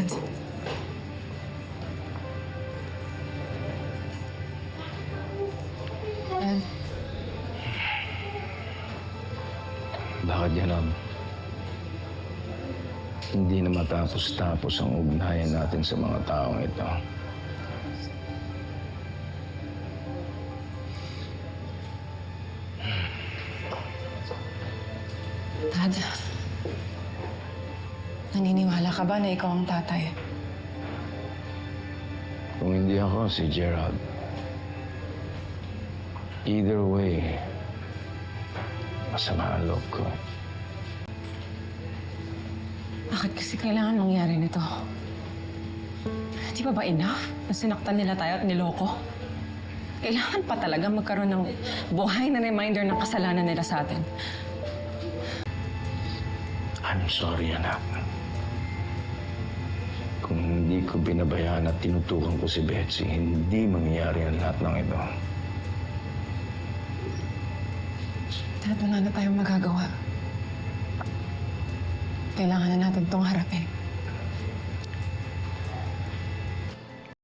Dad. Dad, Bakit ganon? Hindi na matapos-tapos ang ugnayan natin sa mga taong ito. Dad. Naniniwala ka ba na ikaw ang tatay? Kung hindi ako, si Gerald. Either way, masama ang loob ko. Bakit kasi kailangan mangyari nito? Di ba ba enough na sinaktan nila tayo at niloko? Kailangan pa talaga magkaroon ng buhay na reminder ng kasalanan nila sa atin. I'm sorry, anak. Hindi ko binabayaan at tinutukan ko si Betsy, hindi mangyayari ang lahat ng ito. Dad, wala na tayong magagawa. Kailangan na natin itong harapin.